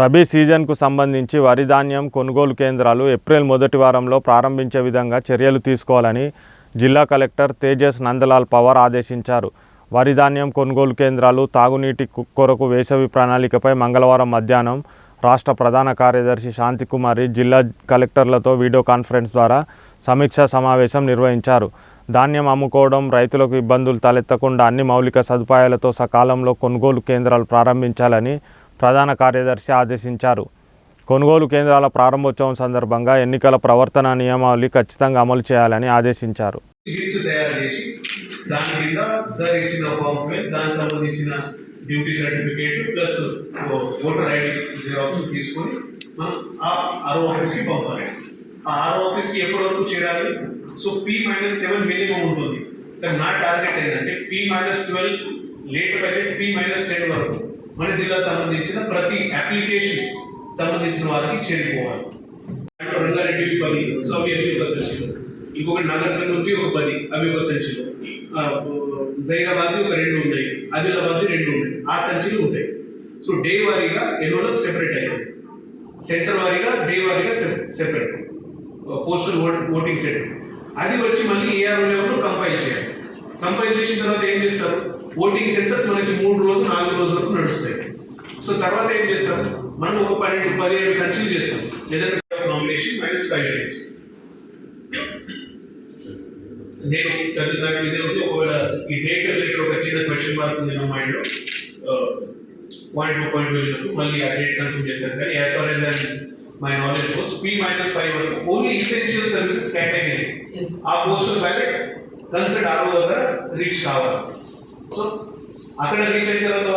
రబీ సీజన్కు సంబంధించి వరి ధాన్యం కొనుగోలు కేంద్రాలు ఏప్రిల్ మొదటి వారంలో ప్రారంభించే విధంగా చర్యలు తీసుకోవాలని జిల్లా కలెక్టర్ తేజస్ నందలాల్ పవార్ ఆదేశించారు. వరి ధాన్యం కొనుగోలు కేంద్రాలు తాగునీటి కొరకు వేసవి ప్రణాళికపై మంగళవారం మధ్యాహ్నం రాష్ట్ర ప్రధాన కార్యదర్శి శాంతికుమారి జిల్లా కలెక్టర్లతో వీడియో కాన్ఫరెన్స్ ద్వారా సమీక్షా సమావేశం నిర్వహించారు. ధాన్యం అమ్ముకోవడం రైతులకు ఇబ్బందులు తలెత్తకుండా అన్ని మౌలిక సదుపాయాలతో సకాలంలో కొనుగోలు కేంద్రాలు ప్రారంభించాలని ప్రధాన కార్యదర్శి ఆదేశించారు. కొనుగోలు కేంద్రాల ప్రారంభోత్సవం సందర్భంగా ఎన్నికల ప్రవర్తన నియమావళి ఖచ్చితంగా అమలు చేయాలని ఆదేశించారు. దాని కింద సార్ ఇచ్చిన ఫామ్ దానికి సంబంధించిన duty certificate plus voter ID xerox తీసుకొని మనం ఆ ఆఫీస్కి పంపాలి. ఆ ఆఫీస్కి ఎప్పటి వరకు చేరాలి? So P minus seven minimum ఉంటుంది. కానీ నా టార్గెట్ ఏంటంటే P minus twelve late budget P minus ten వరకు. మన జిల్లా సంబంధించిన ప్రతి అప్లికేషన్ సంబంధించిన వారికి చేరిపోవాలి రంగారెడ్డికి పది సో అవి అన్ని ఒక సంచిలో. ఇంకొకటి నగర్కర్నూలుకి ఒక పది అవి ఒక సంచిలో. జైరాబాద్ది ఒక రెండు ఉన్నాయి ఆదిలాబాద్ది రెండు ఉన్నాయి ఆ సంచులు ఉంటాయి. సో డే వారీగా ఎన్నోలకు సెపరేట్ అయ్యాయి సెంటర్ వారీగా డే వారీగా సెపరేట్ పోస్టల్ ఓటింగ్ సెంటర్ అది వచ్చి మళ్ళీ ఏఆర్ లెవెల్లో కంపైల్ చేయాలి. కంపైల్ చేసిన తర్వాత ఏం చేస్తారు? ఓటింగ్ సెంటర్స్ మనకి మూడు రోజులు నాలుగు రోజుల వరకు నడుస్తాయి. సో తర్వాత ఏం చేస్తాం? మనం ఒక పన్నెండు పదిహేడు సంచులు చేస్తాం. లేదంటే నామినేషన్ మైనస్ ఫైవ్ డేస్ నేను చదివినాక ఇదే ఉంది. ఒకవేళ ఈ డేట్ రిలేటెడ్ ఒక చిన్న క్వశ్చన్ మార్క్ ఉంది నా మైండ్లో పాయింట్ టూ పాయింట్ వెళ్ళినప్పుడు మళ్ళీ ఆ డేట్ కన్ఫర్మ్ చేశాను. కానీ as far as and my knowledge was P minus five వరకు ఓన్లీ ఇసెన్షియల్ సర్వీసెస్ కేటగిరీ ఆ postal ballot concert R O దగ్గర రీచ్ కావాలి. అక్కడ రీచ్ అయిన తర్వాత